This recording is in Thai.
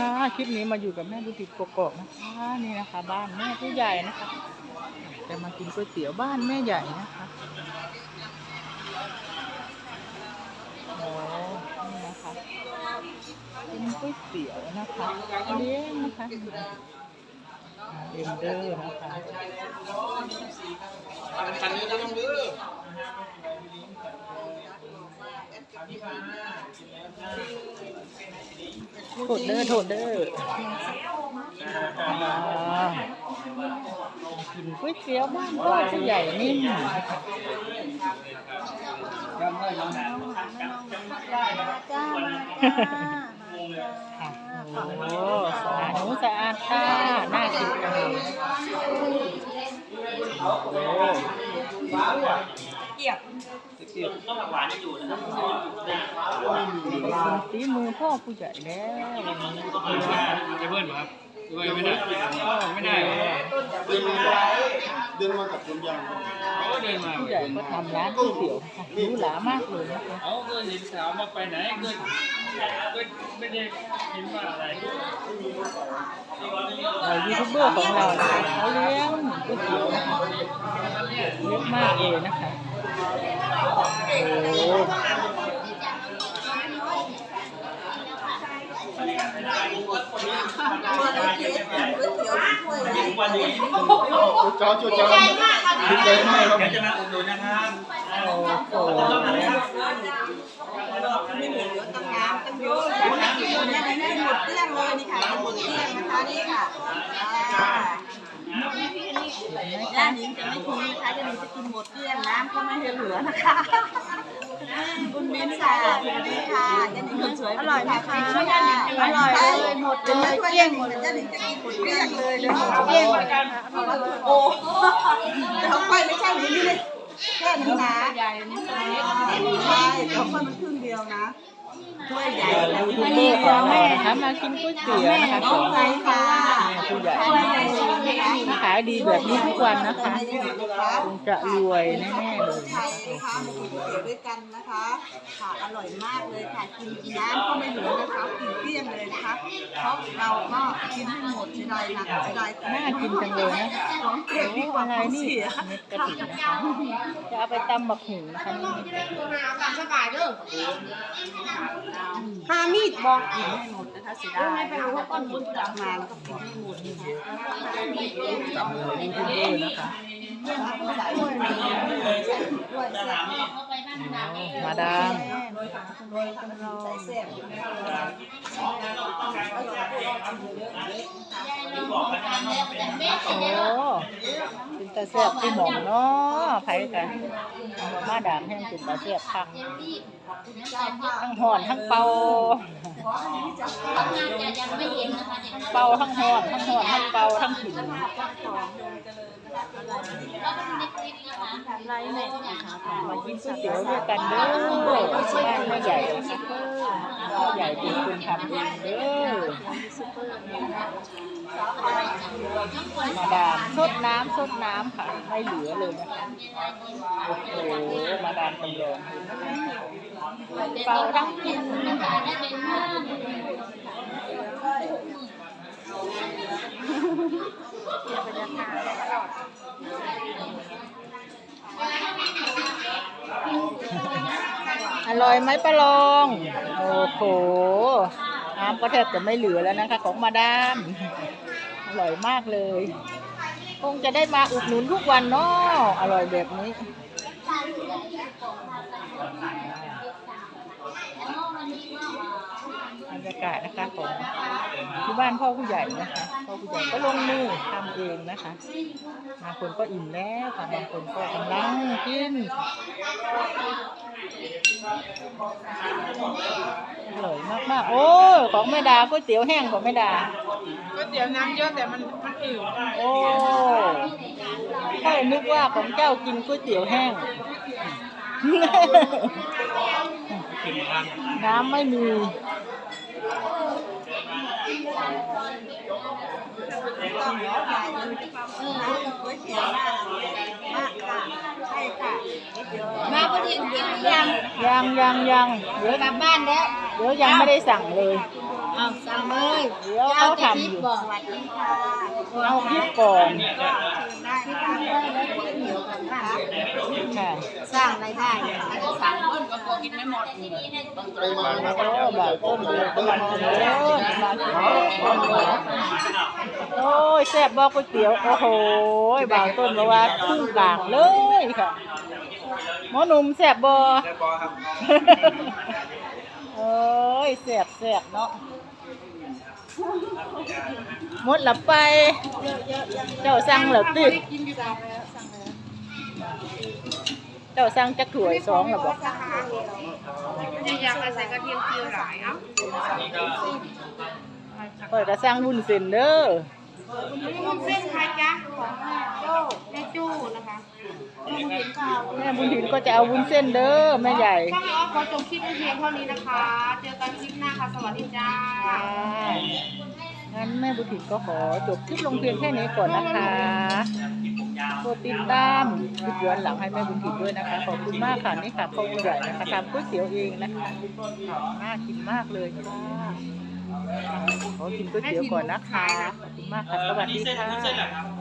คะคลิปนี้มาอยู่กับแม่บุติกกอกนะคะนี่นะคะ บ้านแม่ผู้ใหญ่นะคะจะมากินก๋วยเตี๋ยวบ้านแม่ใหญ่นะคะโอ้นี่นะคะเป็นก๋วยเตี๋ยวนะคะเลี้ยงนะคะเอ็มเดอร์นะคะ คันนี้ก็ต้องดื้อโทษเด้อโทษเด้ออ่ากินก๋วยเตี๋ยวบ้านพ่อผู้ใหญ่นิ่มจ้ามาจ้าโอ้โหสะอาดหนูสะอาดค่ะน่ากินจังเลย โอ้โหเป็นฝีมือพ่อผู้ใหญ่แล้ววันนี้จะเบิ้ลเหรอครับเบิ้ลไม่ได้ไม่ได้ เดินมาเดินมากับคนยางเขาเดินมาผู้ใหญ่ก็ทำร้านก๋วยเตี๋ยวค่ะหรูหรามากเลยนะคะเขาก็เห็นสาวมาไปไหนก็ก็ไม่ได้เห็นว่าอะไรเอ่อยูทูบเบอร์ของเรานะคะเขาเลี้ยงก๋วยเตี๋ยวนะคะเยอะมากเลยนะคะโอ้ ตัวเล็กๆก๋วยเตี๋ยวถ้วยใหญ่ เจ้าจุดเจ้าดีใจมากครับเดี๋ยวจะมาอุดหนุนนะครับโอ้โหไม่เหมือนเดี๋ยวตั้งน้ำตั้งเยอะยังไงไม่หมดเกลี้ยงเลยนี่ค่ะหมดเกลี้ยงนะคะนี่ค่ะย่านิงจะไม่ทิ้งนะคะย่านิงจะกินหมดเกลี้ยงน้ำก็ไม่เหลือนะคะ คุณมิ้นท์ค่ะสวัสดีค่ะย่านิงคนสวยอร่อยไหมคะอร่อยเลยหมดเลยเกลี้ยงหมดย่านิงจะกินหมดเกลี้ยงเลยเลยเกลี้ยงหมือนกันโอ้เขาไปไม่ใช่นี่เลยแค่นี้นะใหญ่ใช่เขาไปมันครึ่งเดียวนะ ถ้วยใหญ่ยูทูบเบอร์ของเรานะคะมากินก๋วยเตี๋ยวนะคะของใช่ค่ะแม่ผู้ใหญ่ขายดีแบบนี้ทุกวันนะคะคงจะรวยแน่ๆเลยไทยนะคะมากินก๋วยเตี๋ยวด้วยกันนะคะค่ะอร่อยมากเลยค่ะกินน้ำก็ไม่เหลือนะคะกินเกลี้ยงเลยนะคะเพราะเราก็กินให้หมดเสียดายหนักเสียดายน่ากินจังเลยนะของเก็บดีกว่าของนี่เสียเม็ดกะทินะคะจะเอาไปตำบักหุ่งนะคะนี่หามีดบอกกินให้หมดนะคะเสียดายไม่รู้ว่าก้อนบุญจะมาแล้วก็กินให้หมดนะคะยูทูบเบอร์นะคะใส่ด้วยด้วยแซ่บมาดามโอ้ ตาแซ่บที่หมองเนาะไผกันมาดามแห้งเป็นตาแซ่บพังทั้งหอนทั้งเป่าเป่าทั้งหอนทั้งหอนทั้งเป่าทั้งผิว ไรเนี่ย มากินก๋วยเตี๋ยวด้วยกันเด้อบ้านแม่ใหญ่นะคะแม่ใหญ่เป็นคนทำเองเด้อมาดามสดน้ำสดน้ำค่ะไม่เหลือเลยนะคะโอ้โหมาดามตำรองเป่าทั้งกินอร่ อยไหมปลาลอง โอ้โหน้ำก็แทบจะไม่เหลือแล้วนะคะ ของมาดาม อร่อยมากเลย คงจะได้มาอุดหนุนทุกวันเนาะอร่อยแบบนี้บรรยากาศนะคะของที่บ้านพ่อผู้ใหญ่นะคะ ก็ลงมือทำเองนะคะบางคนก็อิ่มแล้วค่ะบางคนก็กำลังกินอร่อยมากๆ โอ้ของแม่ดาก๋วยเตี๋ยวแห้งของแม่ดาก๋วยเตี๋ยวน้ำเยอะแต่มันมันอิ่มโอ้ค่อยนึกว่าของเจ้ากินก๋วยเตี๋ยวแห้งน้ำไม่มี ต้องเนาะใหญ่เลยนะก๋วยเตี๋ยวมากมากค่ะ ใช่ค่ะก๋วยเตี๋ยวมาพอดีกินยังยังยังยังเดี๋ยวกลับบ้านแล้วเดี๋ยวยังไม่ได้สั่งเลยเอาสั่งเลยเดี๋ยวเขาทำอยู่สวัสดีค่ะเอาพริกก่อนได้นะคะ ค่ะ สร้างรายได้เลยค่ะสั่งตั้งใจมานะโอ้บาทต้นเลยกำลังกินเลยมากินต้นเลยโอ้ยแซ่บบอกก๋วยเตี๋ยวโอ้โหบาทต้นบอกว่าครึ่งกลางเลยค่ะหมอหนุ่มแซ่บบ่โอ้ยแซ่บแซ่บเนาะหมดละไป เจ้าสั่งเหรอติเจ้าสั่งจักถ้วยสองเหรอบอกจะอยากใส่กระเทียมเจียวหลายเอ้าเปิดกระสั่งวุ้นเส้นเด้อวุ้นเส้นใครจ๊ะของโจ้แม่จู้นะคะแม่บุญถินก็จะเอาวุ้นเส้นเด้อแม่ใหญ่ช่องออฟขอจบคลิปเพียงเท่านี้นะคะ เจอกันคลิปหน้าค่ะสวัสดีจ้างั้นแม่บุญถินก็ขอจบคลิปลงเพียงแค่นี้ก่อนนะคะ กดติดตามคลิปย้อนหลังให้แม่บุญถิ่นด้วยนะคะ ขอบคุณมากค่ะนี่ค่ะข้าวใหญ่นะคะทำก๋วยเตี๋ยวเองนะคะน่ากินมากเลยค่ะขอกินก๋วยเตี๋ยวก่อนนะคะขอบคุณมากค่ะสวัสดีค่ะ